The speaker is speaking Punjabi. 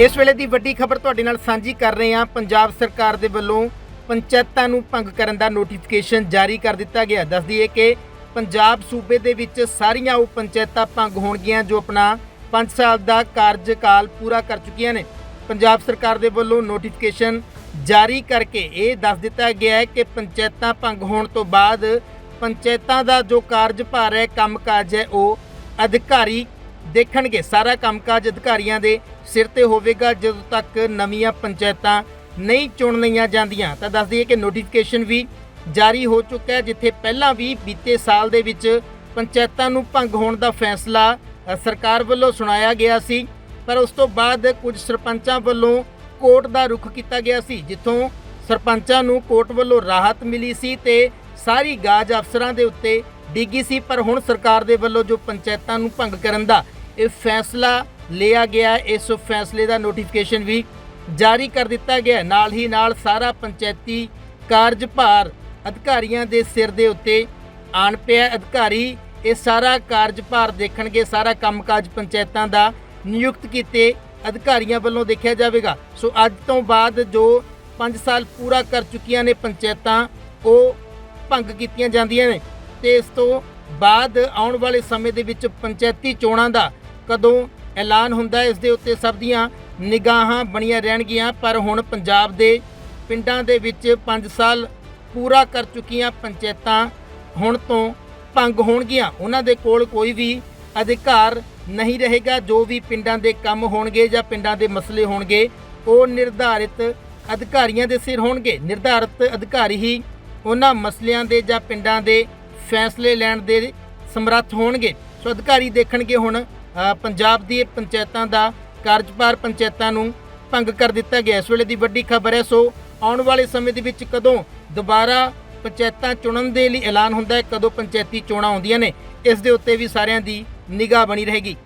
ਇਸ ਵੇਲੇ ਦੀ ਵੱਡੀ ਖਬਰ ਤੁਹਾਡੇ ਨਾਲ ਸਾਂਝੀ ਕਰ ਰਹੇ ਹਾਂ। ਪੰਜਾਬ ਸਰਕਾਰ ਦੇ ਵੱਲੋਂ ਪੰਚਾਇਤਾਂ ਨੂੰ ਭੰਗ ਕਰਨ ਦਾ ਨੋਟੀਫਿਕੇਸ਼ਨ ਜਾਰੀ ਕਰ ਦਿੱਤਾ ਗਿਆ। ਦੱਸ ਦਈਏ ਕਿ ਪੰਜਾਬ ਸੂਬੇ ਦੇ ਵਿੱਚ ਸਾਰੀਆਂ ਉਹ ਪੰਚਾਇਤਾਂ ਭੰਗ ਹੋਣਗੀਆਂ ਜੋ ਆਪਣਾ 5 ਸਾਲ ਦਾ ਕਾਰਜਕਾਲ ਪੂਰਾ ਕਰ ਚੁੱਕੀਆਂ ਨੇ। ਪੰਜਾਬ ਸਰਕਾਰ ਦੇ ਵੱਲੋਂ ਨੋਟੀਫਿਕੇਸ਼ਨ ਜਾਰੀ ਕਰਕੇ ਇਹ ਦੱਸ ਦਿੱਤਾ ਗਿਆ ਹੈ ਕਿ ਪੰਚਾਇਤਾਂ ਭੰਗ ਹੋਣ ਤੋਂ ਬਾਅਦ ਪੰਚਾਇਤਾਂ ਦਾ ਜੋ ਕਾਰਜਭਾਰ ਹੈ ਕੰਮਕਾਜ ਹੈ, ਉਹ ਅਧਿਕਾਰੀ ਦੇਖਣਗੇ। ਸਾਰਾ ਕੰਮਕਾਜ ਅਧਿਕਾਰੀਆਂ ਦੇ ਸਿਰ ਤੇ ਹੋਵੇਗਾ ਜਦੋਂ ਤੱਕ ਨਵੀਆਂ ਪੰਚਾਇਤਾਂ ਨਹੀਂ ਚੁਣ ਲਈਆਂ ਜਾਂਦੀਆਂ। ਤਾਂ ਦੱਸ ਦਈਏ ਕਿ ਨੋਟੀਫਿਕੇਸ਼ਨ ਵੀ ਜਾਰੀ ਹੋ ਚੁੱਕਾ ਹੈ, ਜਿੱਥੇ ਪਹਿਲਾਂ ਵੀ ਬੀਤੇ ਸਾਲ ਦੇ ਵਿੱਚ ਪੰਚਾਇਤਾਂ ਨੂੰ ਭੰਗ ਹੋਣ ਦਾ ਫੈਸਲਾ ਸਰਕਾਰ ਵੱਲੋਂ ਸੁਣਾਇਆ ਗਿਆ ਸੀ। ਪਰ ਉਸ ਤੋਂ ਬਾਅਦ ਕੁਝ ਸਰਪੰਚਾਂ ਵੱਲੋਂ ਕੋਰਟ ਦਾ ਰੁਖ ਕੀਤਾ ਗਿਆ ਸੀ, ਜਿੱਥੋਂ ਸਰਪੰਚਾਂ ਨੂੰ ਕੋਰਟ ਵੱਲੋਂ ਰਾਹਤ ਮਿਲੀ ਸੀ ਤੇ ਸਾਰੀ ਗਾਜ ਅਫਸਰਾਂ ਦੇ ਉੱਤੇ ਡਿੱਗੀ ਸੀ, ਪਰ ਹੁਣ ਸਰਕਾਰ ਦੇ ਵੱਲੋਂ ਜੋ ਪੰਚਾਇਤਾਂ ਨੂੰ ਭੰਗ ਕਰਨ ਦਾ ਇਹ ਫੈਸਲਾ ਲਿਆ ਗਿਆ ਇਸ ਫੈਸਲੇ ਦਾ ਨੋਟੀਫਿਕੇਸ਼ਨ ਵੀ ਜਾਰੀ ਕਰ ਦਿੱਤਾ ਗਿਆ ਨਾਲ ਹੀ ਨਾਲ ਸਾਰਾ ਪੰਚਾਇਤੀ ਕਾਰਜਭਾਰ ਅਧਿਕਾਰੀਆਂ ਦੇ ਸਿਰ ਦੇ ਉੱਤੇ ਆਣ ਪਿਆ ਅਧਿਕਾਰੀ ਇਹ ਸਾਰਾ ਕਾਰਜਭਾਰ ਦੇਖਣਗੇ, ਸਾਰਾ ਕੰਮਕਾਜ ਪੰਚਾਇਤਾਂ ਦਾ ਨਿਯੁਕਤ ਕੀਤੇ ਅਧਿਕਾਰੀਆਂ ਵੱਲੋਂ ਦੇਖਿਆ ਜਾਵੇਗਾ। ਸੋ ਅੱਜ ਤੋਂ ਬਾਅਦ ਜੋ 5 ਸਾਲ ਪੂਰਾ ਕਰ ਚੁੱਕੀਆਂ ਨੇ ਪੰਚਾਇਤਾਂ, ਉਹ ਭੰਗ ਕੀਤੀਆਂ ਜਾਂਦੀਆਂ ਨੇ। ਤੇ ਇਸ ਤੋਂ ਬਾਅਦ ਆਉਣ ਵਾਲੇ ਸਮੇਂ ਦੇ ਵਿੱਚ ਪੰਚਾਇਤੀ ਚੋਣਾਂ ਦਾ ਕਦੋਂ ਐਲਾਨ ਹੁੰਦਾ ਇਸ ਦੇ ਉੱਤੇ ਸਭ ਦੀਆਂ ਨਿਗਾਹਾਂ ਬਣੀਆਂ ਰਹਿਣਗੀਆਂ। ਪਰ ਹੁਣ ਪੰਜਾਬ ਦੇ ਪਿੰਡਾਂ ਦੇ ਵਿੱਚ 5 ਸਾਲ ਪੂਰਾ ਕਰ ਚੁੱਕੀਆਂ ਪੰਚਾਇਤਾਂ ਹੁਣ ਤੋਂ ਭੰਗ ਹੋਣਗੀਆਂ। ਉਹਨਾਂ ਦੇ ਕੋਲ ਕੋਈ ਵੀ ਅਧਿਕਾਰ ਨਹੀਂ ਰਹੇਗਾ। ਜੋ ਵੀ ਪਿੰਡਾਂ ਦੇ ਕੰਮ ਹੋਣਗੇ ਜਾਂ ਪਿੰਡਾਂ ਦੇ ਮਸਲੇ ਹੋਣਗੇ, ਉਹ ਨਿਰਧਾਰਿਤ ਅਧਿਕਾਰੀਆਂ ਦੇ ਸਿਰ ਹੋਣਗੇ। ਨਿਰਧਾਰਿਤ ਅਧਿਕਾਰੀ ਹੀ ਉਹਨਾਂ ਮਸਲਿਆਂ ਦੇ ਜਾਂ ਪਿੰਡਾਂ ਦੇ ਫੈਸਲੇ ਲੈਣ ਦੇ ਸਮਰੱਥ ਹੋਣਗੇ। ਸੋ ਅਧਿਕਾਰੀ ਦੇਖਣਗੇ ਹੁਣ ਪੰਜਾਬ ਦੀ ਪੰਚਾਇਤਾਂ ਦਾ ਕਾਰਜਭਾਰ ਪੰਚਾਇਤਾਂ ਨੂੰ ਭੰਗ ਕਰ ਦਿੱਤਾ ਗਿਆ। ਇਸ ਵੇਲੇ ਦੀ ਵੱਡੀ ਖਬਰ ਹੈ, ਸੋ ਆਉਣ ਵਾਲੇ ਸਮੇਂ ਦੇ ਵਿੱਚ ਕਦੋਂ ਦੁਬਾਰਾ ਪੰਚਾਇਤਾਂ ਚੁਣਨ ਦੇ ਲਈ ਐਲਾਨ ਹੁੰਦਾ ਹੈ, ਕਦੋਂ ਪੰਚਾਇਤੀ ਚੋਣਾਂ ਆਉਂਦੀਆਂ ਨੇ, ਇਸ ਦੇ ਉੱਤੇ ਵੀ ਸਾਰਿਆਂ ਦੀ ਨਿਗਾਹ ਬਣੀ ਰਹੇਗੀ।